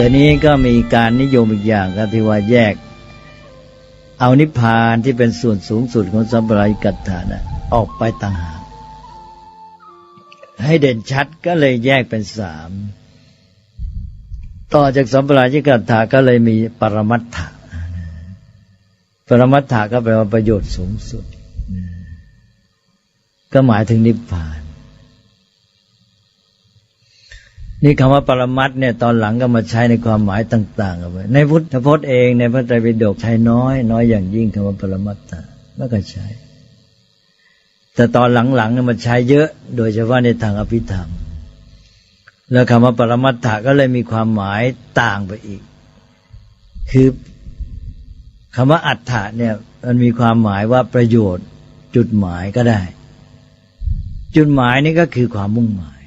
แต่นี้ก็มีการนิยมอีกอย่างก็ที่ว่าแยก เอานิพพานที่เป็นส่วนสูงสุดของสัมปรายกัตถานะออกไปต่างหากให้เด่นชัดก็เลยแยกเป็นสามต่อจากสัมปรายกัตถาก็เลยมีปรมัตถะปรมัตถะก็แปลว่าประโยชน์สูงสุด ก็หมายถึงนิพพาน นี่คำว่าปรมัตเนี่ยตอนหลังก็มาใช้ในความหมายต่างๆเอาไว้ในพุทธพจน์เองในพระไตรปิฎกใช้น้อย น้อยอย่างยิ่งคำว่าปรมัตถะแล้วก็ใช้ แต่ตอนหลังๆเนี่ยมันใช้เยอะ โดยเฉพาะในทางอภิธรรม แล้วคำว่าปรมัตถะก็เลยมีความหมายต่างไปอีก คือคำว่าอัฏฐะเนี่ยมันมีความหมายว่าประโยชน์ จุดหมายก็ได้ จุดหมายนี่ก็คือความมุ่งหมาย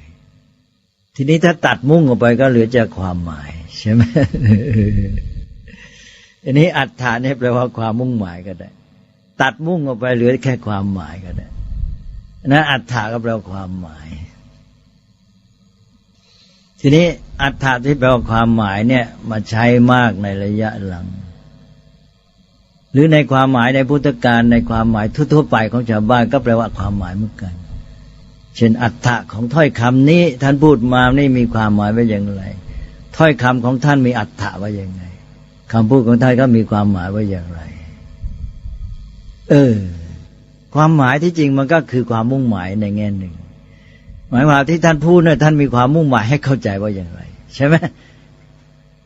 ทีนี้ถ้าตัดมุ่งออกไปก็เหลือจากความหมายใช่ไหมอันนี้อัฏฐาเนี่ยแปลว่าความมุ่งหมายก็ได้ ตัดมุ่งออกไปเหลือแค่ความหมายก็ได้นั้นอัฏฐาก็แปลว่าความหมาย ทีนี้อัฏฐาที่แปลว่าความหมายเนี่ย มาใช้มากในระยะหลัง หรือในความหมายในพุทธการในความหมายทั่วๆไปของชาวบ้านก็แปลว่าความหมายเหมือนกัน เช่นอัฏฐะของถ้อยคำนี้ ท่านพูดมานี่มีความหมายว่าอย่างไร ถ้อยคำของท่านมีอัฏฐะว่าอย่างไงคำพูดของท่านก็มีความหมายว่าอย่างไร เออ ความหมายที่จริงมันก็คือความมุ่งหมายในแง่หนึ่ง หมายคว่าที่ท่านพูดเนี่ยท่านมีความมุ่งหมายให้เข้าใจว่าอย่างไร ใช่ไหม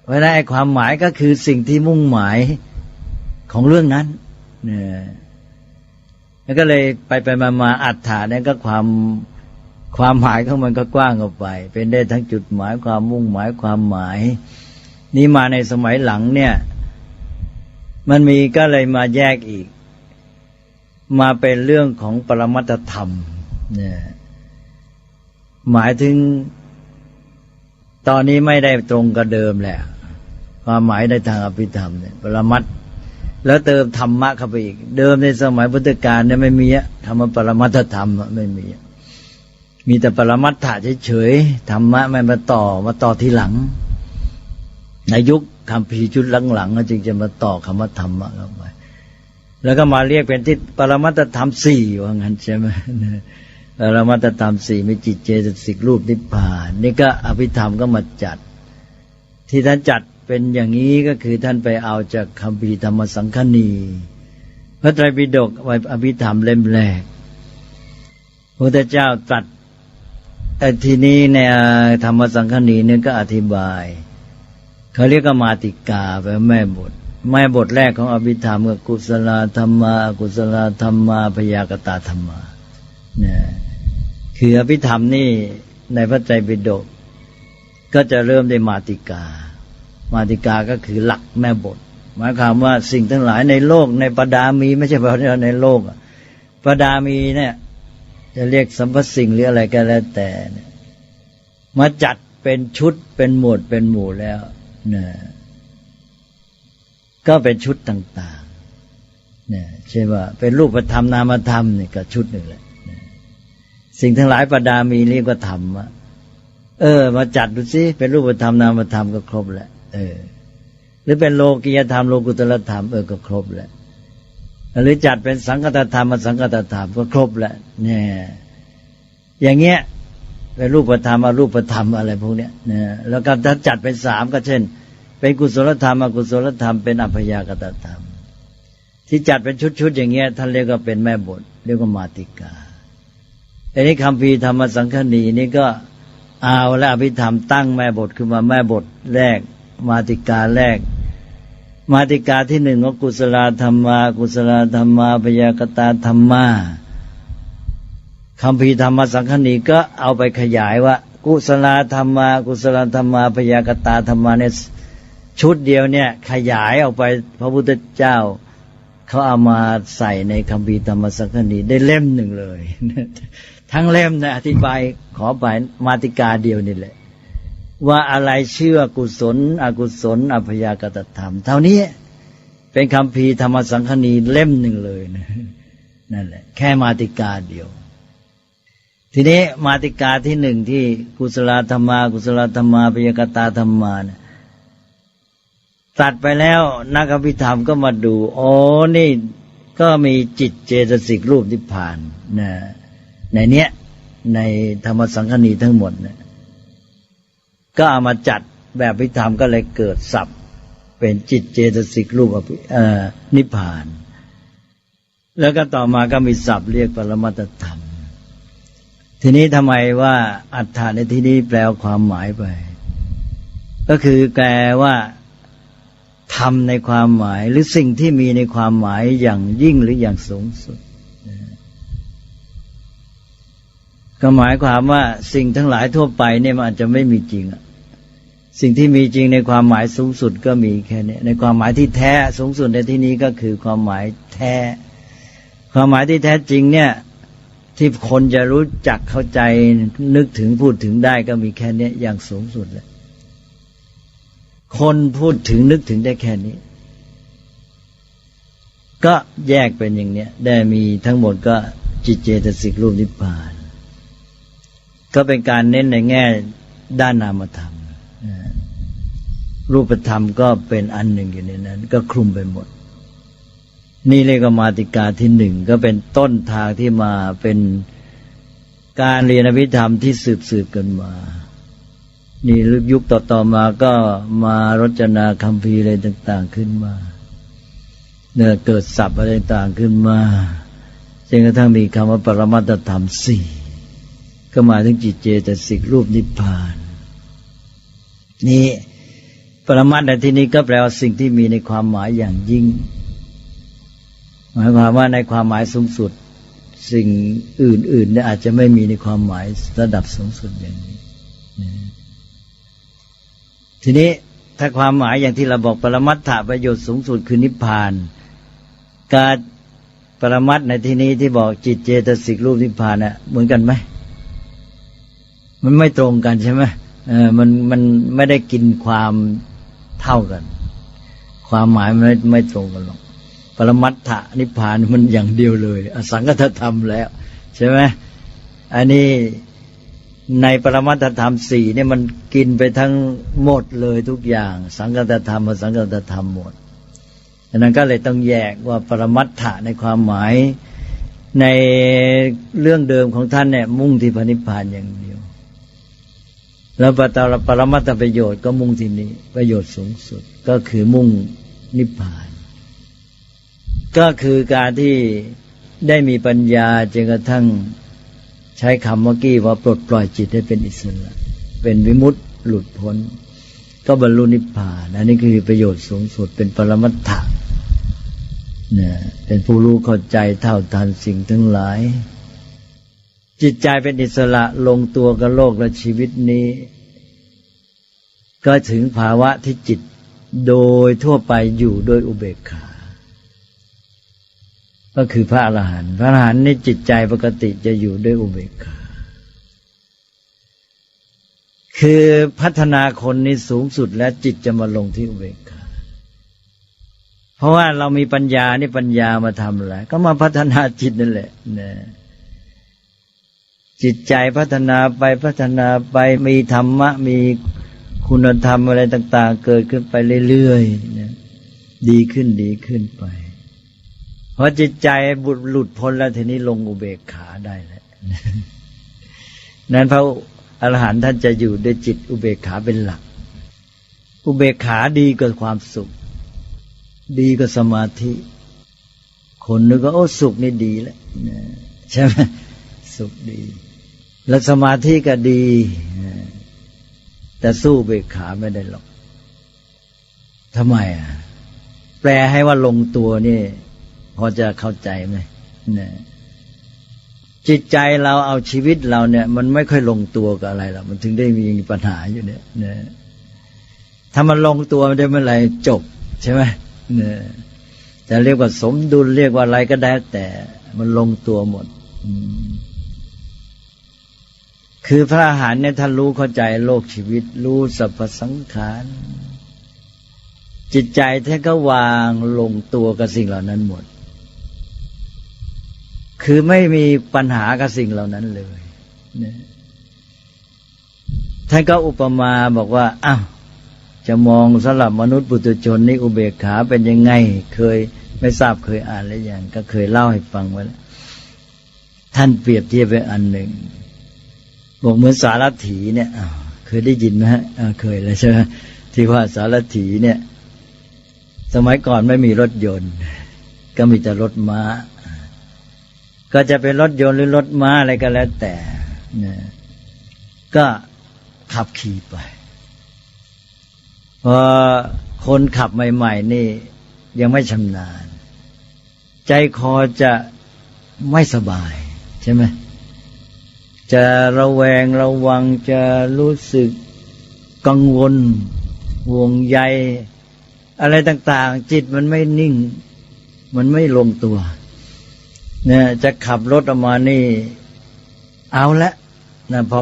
เพราะนั้นไอ้ความหมายก็คือสิ่งที่มุ่งหมายของเรื่องนั้นเนี่ยแล้วก็เลยไปไปมามาอัฏฐาเนี่ยก็ความ ความหมายของมันก็กว้างออกไป เป็นได้ทั้งจุดหมายความมุ่งหมายความหมาย นี่มาในสมัยหลังเนี่ย มันมีก็เลยมาแยกอีก มาเป็นเรื่องของปรมัตถธรรมเนี่ยหมายถึง ตอนนี้ไม่ได้ตรงกับเดิมแหละความหมายในทางอภิธรรมเนี่ยปรมัตแล้วเติมธรรมะเข้าไปอีก เดิมในสมัยพุทธกาลเนี่ยไม่มีอะคำว่าปรมัตถธรรมอะไม่มี มีแต่ปรมัตถะเฉยๆธรรมะไม่มาต่อมาต่อทีหลัง ในยุคคำพีชุดหลังๆจึงจะมาต่อคำว่าธรรมะเข้าไปแล้วก็มาเรียกเป็นที่ปรมัตถธรรมสี่ว่างั้นใช่ไหมปรมัตถธรรมสี่มีจิตเจตสิกรูปนิพพาน นี่ก็อภิธรรมก็มาจัด ที่ท่านจัดเป็นอย่างนี้ก็คือท่านไปเอาจากคำพีธรรมสังคณีพระไตรปิฎกไว้อภิธรรมเล่มแรกพระเจ้าตรัส แต่ทีนี้ในธรรมสังคณีเนี่ยก็อธิบายเขาเรียกมาติกาแปลแม่บท แม่บทแรกของอภิธรรมก็กุศลธรรมากุศลธรรมาพยากตาธรรมาเนี่ยคืออภิธรรมนี่ในพระไตรปิฎกก็จะเริ่มได้มาติกา มาติกาก็คือหลักแม่บท หมายความว่าสิ่งทั้งหลายในโลกในปดามีไม่ใช่เฉพาะในโลกปดามีเนี่ย จะเรียกสัมพสิ่งหรืออะไรก็แล้วแต่มาจัดเป็นชุดเป็นหมวดเป็นหมู่แล้วเนี่ยก็เป็นชุดต่างๆเนี่ยใช่ว่า เป็นรูปธรรมนามธรรมนี่ก็ชุดหนึ่งแหละสิ่งทั้งหลายประดามีเรียกว่าธรรมะเออ มาจัดดูสิเป็นรูปธรรมนามธรรมก็ครบแล้วเออ หรือเป็นโลกิยธรรมโลกุตรธรรมเออก็ครบแล้ว หรือจัดเป็นสังคตธรรมมาสังคตธรรมก็ครบแล้วเนี่ยอย่างเงี้ยเป็นรูปธรรมอรูปธรรมอะไรพวกเนี้ยเนี่ยแล้วก็ถ้าจัดเป็นสามก็เช่น เป็นกุศลธรรมอกุศลธรรมเป็นอัพยากตธรรม ที่จัดเป็นชุดๆอย่างเงี้ยท่านเรียกว่าเป็นแม่บทเรียกว่ามาติกาอันนี้คำพีธรรมสังคณีนี่ก็เอาและอภิธรรมตั้งแม่บทขึ้นมาแม่บทแรก มาติกาแรก มาติกาที่หนึ่งของกุศลธรรมา กุศลธรรมาพยากตาธรรมาคำพีธรรมสังคณีก็เอาไปขยายว่า กุศลธรรมา กุศลธรรมาพยากตาธรรมาเนี่ยชุดเดียวเนี่ย ขยายออกไปพระพุทธเจ้าเขาเอามาใส่ในคำพีธรรมสังคณีได้เล่มหนึ่งเลย ทั้งเล่มนะอธิบายขอไปมาติกาเดียวนี่แหละ ว่าอะไรเชื่อกุศล อกุศลอภยากตธรรม เท่านี้เป็นคำพีธรรมสังคณีเล่มหนึ่งเลยนะนั่นแหละ แค่มาติกาเดียว ทีนี้มาติกาที่หนึ่งที่กุศลธรรมา กุศลธรรมาพยากตาธรรมานี่ยตัดไปแล้วนักอภิธรรมก็มาดูอ๋อนี่ก็มีจิตเจตสิกรูปนิพพานนะในเนี้ยในธรรมสังคณีทั้งหมดเนี่ย ก็เอามาจัดแบบพิธรรมก็เลยเกิดสับเป็นจิตเจตสิกรูปอภิอ่อนิพพาน แล้วก็ต่อมาก็มีศัพท์เรียกปรมัตธรรม ทีนี้ทำไมว่าอัฏฐานในที่นี้แปลความหมายไป ก็คือแปลว่าทำในความหมายหรือสิ่งที่มีในความหมายอย่างยิ่งหรืออย่างสูงสุด ก็หมายความว่าสิ่งทั้งหลายทั่วไปเนี่ยมันอาจจะไม่มีจริงอะ สิ่งที่มีจริงในความหมายสูงสุดก็มีแค่นี้ในความหมายที่แท้สูงสุดในที่นี้ก็คือความหมายแท้ ความหมายที่แท้จริงเนี่ย ที่คนจะรู้จักเข้าใจนึกถึงพูดถึงได้ก็มีแค่นี้อย่างสูงสุดแหละคนพูดถึงนึกถึงได้แค่นี้ ก็แยกเป็นอย่างเนี้ย ได้มีทั้งหมดก็จิตเจตสิกรูปนิพพาน ก็เป็นการเน้นในแง่ด้านนามธรรม รูปธรรมก็เป็นอันหนึ่งอยู่ในนั้น ก็คลุมไปหมด นี่เรียกมาติกาที่หนึ่งก็เป็นต้นทางที่มาเป็นการเรียนอภิธรรมที่สืบสืบกันมา นี่ยุคต่อๆมาก็มารจนาคำพีอะไรต่าง ๆขึ้นมาเนี่ยเกิดศัพท์อะไรต่างขึ้นมาจนกระทั่งมีคำว่าปรมัตธรรมสี่ก็หมายถึงจิตเจตสิกรูปนิพพาน นี่ปรมัตในที่นี้ก็แปลว่าสิ่งที่มีในความหมายอย่างยิ่ง หมายความว่าในความหมายสูงสุด สิ่งอื่นๆเนี่ยอาจจะไม่มีในความหมายระดับสูงสุดอย่างนี้ทีนี้ถ้าความหมายอย่างที่เราบอกปรมัตถประโยชน์สูงสุดคือนิพพาน การปรมัตในที่นี้ที่บอกจิตเจตสิกรูปนิพพานน่ะเหมือนกันไหมมันไม่ตรงกันใช่ไหม มันมันไม่ได้กินความเท่ากัน ความหมายมันไม่ไม่ตรงกันหรอกปรมัตถะนิพพานมันอย่างเดียวเลย อสังกัตธรรมแล้ว ใช่ไหมอันนี้ในปรมัตถธรรมสี่เนี่ยมันกินไปทั้งหมดเลยทุกอย่าง สังกัตธรรมอสังกัตธรรมหมดดังนั้นก็เลยต้องแยกว่าปรมัตถะในความหมายในเรื่องเดิมของท่านเนี่ยมุ่งที่พระนิพพานอย่างเดียว แล้วปตรปรมัตถประโยชน์ก็มุ่งที่นี้ ประโยชน์สูงสุดก็คือมุ่งนิพพาน ก็คือการที่ได้มีปัญญาจนกระทั่งใช้คำเมื่อกี้ว่าปลดปล่อยจิตให้เป็นอิสระ เป็นวิมุตติหลุดพ้น ก็บรรลุนิพพานอันนี้คือประโยชน์สูงสุดเป็นปรมัตถะเนี่ยเป็นผู้รู้เข้าใจเท่าทันสิ่งทั้งหลาย จิตใจเป็นอิสระลงตัวกับโลกและชีวิตนี้ ก็ถึงภาวะที่จิตโดยทั่วไปอยู่โดยอุเบกขา ก็คือพระอรหันต์พระอรหันต์นี่จิตใจปกติจะอยู่ด้วยอุเบกขา คือพัฒนาคนนี้สูงสุดและจิตจะมาลงที่อุเบกขา เพราะว่าเรามีปัญญานี่ปัญญามาทำอะไรก็มาพัฒนาจิตนั่นแหละนะ จิตใจพัฒนาไปพัฒนาไปมีธรรมะ มีคุณธรรมอะไรต่าง ๆ เกิดขึ้นไปเรื่อยๆนะดีขึ้นดีขึ้นไปพอจิตใจบุดหลุดพ้นแล้วทีนี้ลงอุเบกขาได้แล้วนั้นพระอรหันต์ท่านจะอยู่ด้วยจิตอุเบกขาเป็นหลัก อุเบกขาดีกว่าความสุข ดีกว่าสมาธิ คนนึกว่าโอ้สุขนี่ดีแล้วใช่ไหมสุขดี แล้วสมาธิก็ดี แต่สู้เบกขาไม่ได้หรอกทำไมอะ แปลให้ว่าลงตัวนี่ พอจะเข้าใจไหมจิตใจเราเอาชีวิตเราเนี่ย มันไม่ค่อยลงตัวกับอะไรหรอกมันถึงได้มีปัญหาอยู่เนี่ยนถ้ามันลงตัวไม่ได้เมื่อไหร่จบ ใช่ไหมเนี่ยจะเรียกว่าสมดุลเรียกว่าอะไรก็ได้แต่มันลงตัวหมด คือพระอาหารเนี่ยท่านรู้เข้าใจโลกชีวิต รู้สรรพสังขารจิตใจท่านก็วางลงตัวกับสิ่งเหล่านั้นหมด คือไม่มีปัญหากับสิ่งเหล่านั้นเลยท่านก็อุปมาบอกว่าอ้าวจะมองสำหรับมนุษย์ปุถุชนนี่อุเบกขาเป็นยังไง เคยไม่ทราบเคยอ่านหรือยังก็เคยเล่าให้ฟังไว้แล้วท่านเปรียบเทียบไปอันหนึ่ง บอกเหมือนสารถีเนี่ยเคยได้ยินไหมฮะเคยเลยใช่ไหมที่ว่าสารถีเนี่ย สมัยก่อนไม่มีรถยนต์ ก็มีแต่รถม้า ก็จะเป็นรถยนต์หรือรถม้าอะไรก็แล้วแต่นะก็ขับขี่ไปพอคนขับใหม่ ๆ นี่ยังไม่ชำนาญ ใจคอจะไม่สบาย ใช่ไหม จะระแวงระวังจะรู้สึกกังวลห่วงใย อะไรต่าง ๆ จิตมันไม่นิ่ง มันไม่ลงตัวเนี่ยจะขับรถออกมานี่ เอาละนะพอ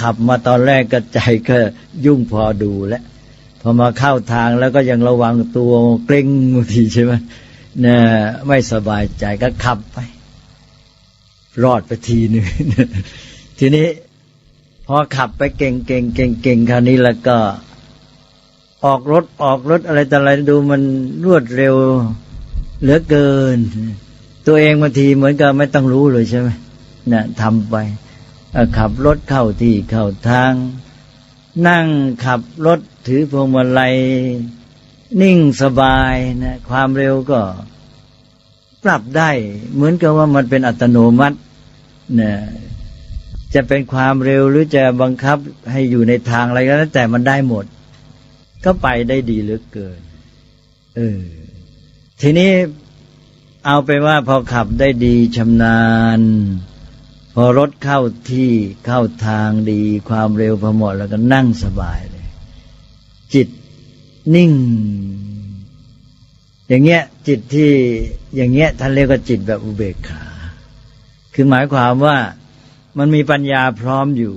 ขับมาตอนแรกก็ใจก็ยุ่งพอดูแล้วพอมาเข้าทางแล้วก็ยังระวังตัวเกร็งบางทีใช่ไหมเนี่ยไม่สบายใจก็ขับไป รอดไปทีหนึ่ง ทีนี้พอขับไปเก่งเก่งเก่งเก่งคราวนี้แล้วก็ ออกรถออกรถอะไรแต่อะไรดูมันรวดเร็วเหลือเกิน ตัวเองบางทีเหมือนกับไม่ต้องรู้เลยใช่ไหมนี่ยทำไปขับรถเข้าที่เข้าทาง นั่งขับรถถือพวงมาลัยนิ่งสบายนะความเร็วก็ ปรับได้ เหมือนกับว่ามันเป็นอัตโนมัตินะ จะเป็นความเร็วหรือจะบังคับให้อยู่ในทางอะไรก็แล้วแต่มันได้หมด ก็ไปได้ดีเหลือเกินเออทีนี้เอาไปว่าพอขับได้ดีชำนาญ พอรถเข้าที่เข้าทางดี ความเร็วพอเหมาะแล้วก็นั่งสบายเลย จิตนิ่ง อย่างเงี้ยจิตที่อย่างเงี้ยท่านเรียกว่าจิตแบบอุเบกขา คือหมายความว่า มันมีปัญญาพร้อมอยู่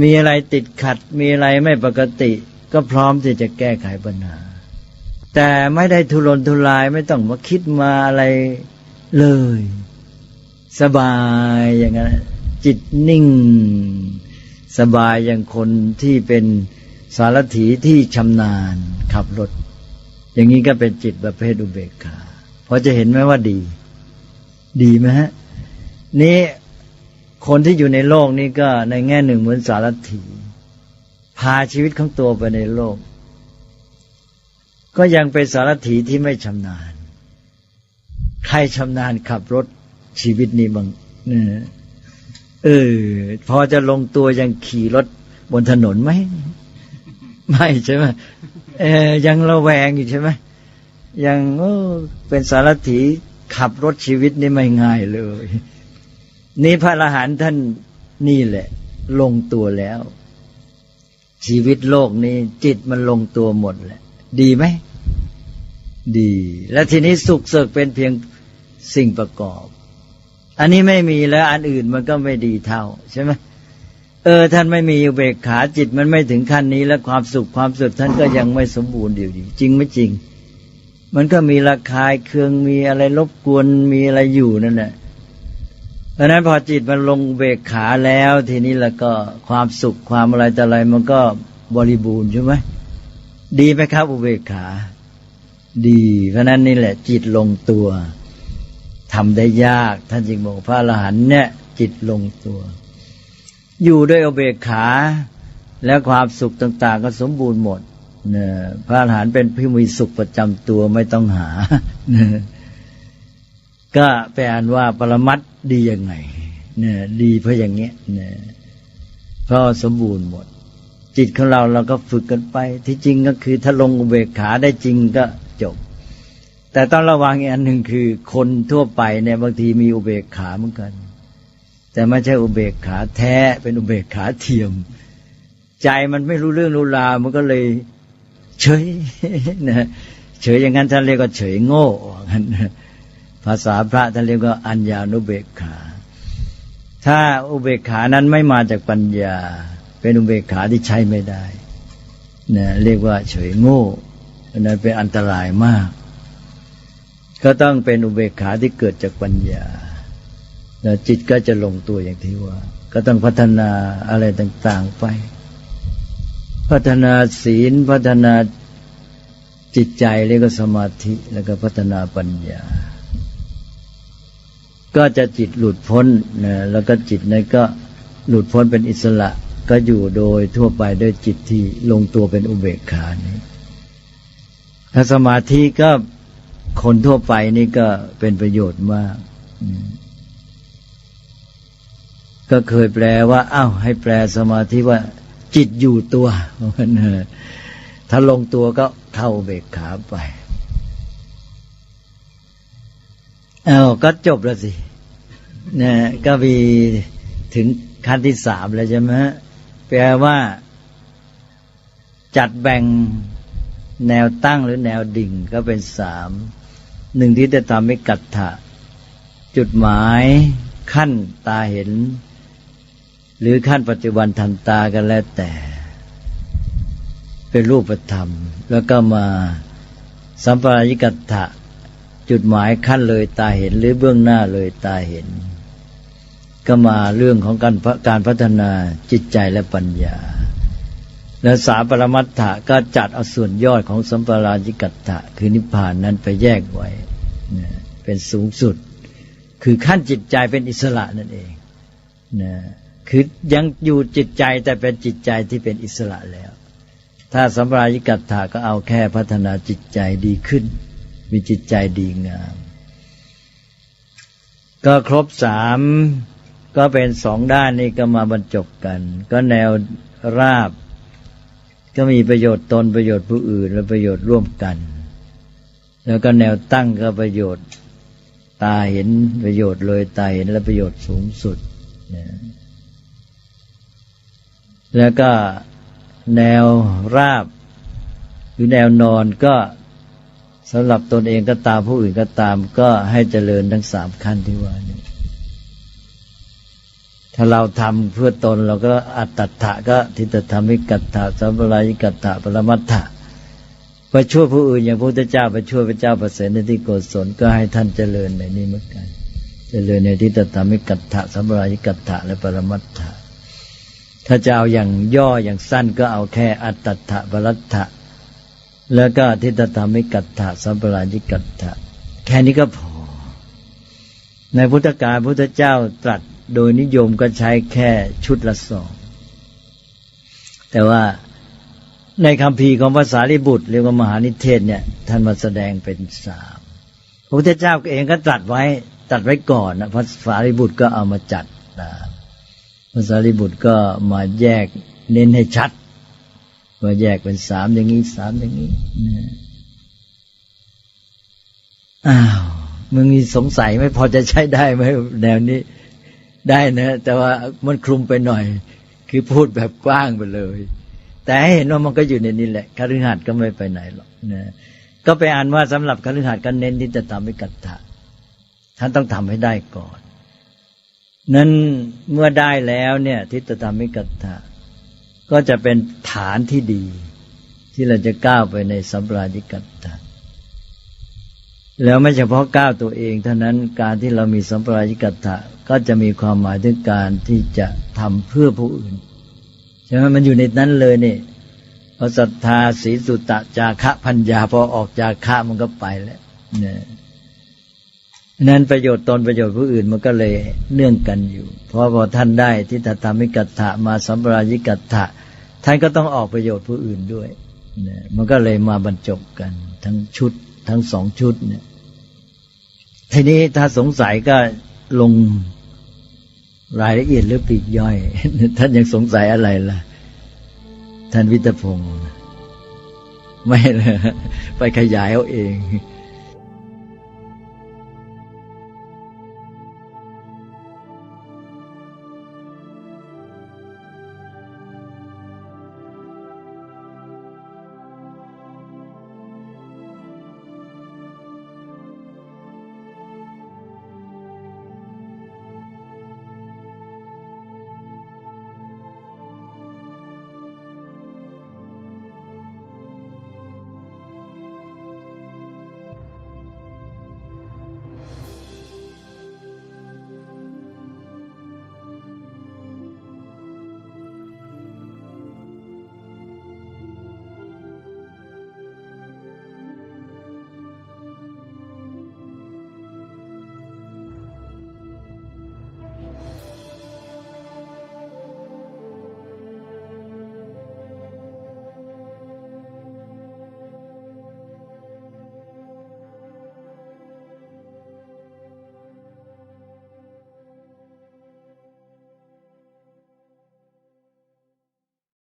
มีอะไรติดขัด มีอะไรไม่ปกติ ก็พร้อมที่จะแก้ไขปัญหา แต่ไม่ได้ทุรนทุรายไม่ต้องมาคิดมาอะไรเลย สบายอย่างนั้นจิตนิ่ง สบายอย่างคนที่เป็นสารถีที่ชำนาญขับรถ อย่างนี้ก็เป็นจิตประเภทอุเบกขาพอจะเห็นไหมว่าดี ดีไหมฮะ นี่ คนที่อยู่ในโลกนี้ก็ในแง่หนึ่งเหมือนสารถี พาชีวิตของตัวไปในโลก ก็ยังเป็นสารถีที่ไม่ชำนาญ ใครชำนาญขับรถชีวิตนี้บางเออ พอจะลงตัวยังขี่รถบนถนนไหมไม่ใช่ไหมเออยังระแวงอยู่ใช่ไหมยังโอ้เป็นสารถีขับรถชีวิตนี่ไม่ง่ายเลย นี่พระอรหันต์ท่านนี่แหละ ลงตัวแล้ว ชีวิตโลกนี้ จิตมันลงตัวหมดแหละ ดีไหม ดี แล้วทีนี้สุขเสกเป็นเพียงสิ่งประกอบ อันนี้ไม่มีแล้ว อันอื่นมันก็ไม่ดีเท่า ใช่ไหมเออ ท่านไม่มีอุเบกขาจิตมันไม่ถึงขั้นนี้ แล้วความสุขความสุขท่านก็ยังไม่สมบูรณ์อยู่ดี จริงไม่จริง มันก็มีระคายเคืองมีอะไรรบกวนมีอะไรอยู่นั่นแหละ ราะนั้นพอจิตมันลงเบกขาแล้ว ทีนี้แล้วก็ความสุขความอะไรแต่อะไรมันก็บริบูรณ์ใช่ไหมดีไหมครับ อุเบกขา ดี เพราะนั้นนี่แหละ จิตลงตัวทำได้ยาก ท่านจึงบอกพระอรหันต์เนี่ย จิตลงตัว อยู่ด้วยอุเบกขา และความสุขต่าง ๆ ก็สมบูรณ์หมดเนี่ยพระอรหันต์เป็นพิมีสุขประจำตัวไม่ต้องหา ก็แปลว่าปรมัตดียังไงเนี่ยดีเพราะอย่างเงี้ยเนี่ยเพราะสมบูรณ์หมด จิตของเราเราก็ฝึกกันไป ที่จริงก็คือถ้าลงอุเบกขาได้จริงก็จบ แต่ต้องระวังอีกอันหนึ่งคือ คนทั่วไปเนี่ยบางทีมีอุเบกขาเหมือนกัน แต่ไม่ใช่อุเบกขาแท้เป็นอุเบกขาเทียม ใจมันไม่รู้เรื่องรู้ราวมันก็เลย เฉยนะเฉยอย่างนั้นท่านเรียกว่าเฉยโง่กัน ภาษาพระท่านเรียกว่าอัญญานุเบกขา ถ้าอุเบกขานั้นไม่มาจากปัญญา เป็นอุเบกขาที่ใช้ไม่ได้นะเรียกว่าเฉยโง่นั้นเป็นอันตรายมาก ก็ต้องเป็นอุเบกขาที่เกิดจากปัญญาแล้วจิตก็จะลงตัวอย่างที่ว่า ก็ต้องพัฒนาอะไรต่าง ๆไปพพัฒนาศีลพัฒนาจิตใจเรียกว่าสมาธิแล้วก็พัฒนาปัญญา ก็จะจิตหลุดพ้นนะแล้วก็จิตนั้นก็หลุดพ้นเป็นอิสระก็อยู่โดยทั่วไปด้วยจิตที่ลงตัวเป็นอุเบกขานี้ถ้าสมาธิก็คนทั่วไปนี่ก็เป็นประโยชน์มาก ก็เคยแปลว่า อ้าวให้แปลสมาธิว่า จิตอยู่ตัว ถ้าลงตัวก็เข้าเบกขาไป เอ้าก็จบแล้วสินะก็มีถึงขั้นที่สามแล้วใช่ไหมแปลว่า จัดแบ่งแนวตั้งหรือแนวดิ่งก็เป็นสาม หนึ่งที่จะทำให้กัตถะ จุดหมายขั้นตาเห็น หรือขั้นปัจจุบันทันตากันแล้วแต่ เป็นรูปธรรม แล้วก็มาสัมปรายิกัตถะ จุดหมายขั้นเลยตาเห็นหรือเบื้องหน้าเลยตาเห็น ก็มาเรื่องของการการพัฒนาจิตใจและปัญญา แล้วสาปรมัตถะก็จัดเอาส่วนยอดของสัมปราชิกัตถะคือนิพพานนั้นไปแยกไว้เป็นสูงสุด คือขั้นจิตใจเป็นอิสระนั่นเองนะคือยังอยู่จิตใจแต่เป็นจิตใจที่เป็นอิสระแล้ว ถ้าสัมปราชิกัตถะก็เอาแค่พัฒนาจิตใจดีขึ้น มีจิตใจดีงาม ก็ครบสามก็เป็นสองด้านนี้ก็มาบรรจบกัน ก็แนวราบ ก็มีประโยชน์ตนประโยชน์ผู้อื่น และประโยชน์ร่วมกัน แล้วก็แนวตั้งก็ประโยชน์ตาเห็นประโยชน์เลยตาเห็นและประโยชน์สูงสุดแล้วก็แนวราบ หรือแนวนอนก็ สำหรับตนเองก็ตามผู้อื่นก็ตาม ก็ให้เจริญทั้งสามขั้นที่ว่านี้ถ้าเราทำเพื่อตนเราก็อัตตถะก็ทิฏฐธรรมิกัตถะสัมปรายิกัตถะปรมัตถะไปช่วยผู้อื่นอย่างพระพุทธเจ้าไปช่วยพระเจ้าประเสริฐในที่โกศลก็ให้ท่านเจริญในนี้เหมือนกัน เจริญในทิฏฐธรรมิกัตถะสัมปรายิกัตถะและปรมัตถะถ้าจะเอาอย่างย่ออย่างสั้นก็เอาแค่อัตถะปรัตถะ แล้วก็ทิฏฐธรรมิกัตถะสัมปรายิกัตถะแค่นี้ก็พอ ในพุทธกาลพุทธเจ้าตรัสโดยนิยมก็ใช้แค่ชุดละสอง แต่ว่าในคำพีของภาษาลิบุตรเรียกว่ามหานิเทศเนี่ย ท่านมาแสดงเป็นสามพระพุทธเจ้าเองก็ตรัสไว้ตัดไว้ก่อนนะภาษาลิบุตรก็เอามาจัดภาษาลิบุตรก็มาแยกเน้นให้ชัด ว่าแยกเป็นสามอย่างนี้สามอย่างนี้อ้าวมึงมีสงสัยไม่พอจะใช้ได้ไหมแนวนี้ได้นะ แต่ว่ามันคลุมไปหน่อย คือพูดแบบกว้างไปเลย แต่ให้เห็นว่ามันก็อยู่ในนี้แหละคฤหัสถ์ก็ไม่ไปไหนหรอกนะก็ไปอ่านว่าสำหรับคฤหัสถ์ก็เน้นที่จะทำให้กัตถะท่านต้องทำให้ได้ก่อน นั้นเมื่อได้แล้วเนี่ยทิฏฐธรรมิกัตถะ ก็จะเป็นฐานที่ดี ที่เราจะก้าวไปในสัมปราชิกัตะแล้วไม่เฉพาะก้าวตัวเอง เท่านั้นการที่เรามีสัมปราชิกัตถะก็จะมีความหมายถึงการที่จะทำเพื่อผู้อื่นใช่ไหมมันอยู่ในนั้นเลยนี่พอศรัทธาศีสุตะจาคะพัญญาพอออกจากคะมันก็ไปแล้วเนี่ยนั้นประโยชน์ตนประโยชน์ผู้อื่นมันก็เลยเนื่องกันอยู่ เพราะพอท่านได้ที่ตธรรมิกัตถะมาสัมปรายิกัตถะ ท่านก็ต้องออกประโยชน์ผู้อื่นด้วยนี่ยมันก็เลยมาบรรจบกัน ทั้งชุด ทั้งสองชุดเนี่ยทีนี้ถ้าสงสัยก็ลงรายละเอียดหรือปีกย่อย ท่านยังสงสัยอะไรล่ะ ท่านวิทพงศ์ไม่เลยไปขยายเอาเอง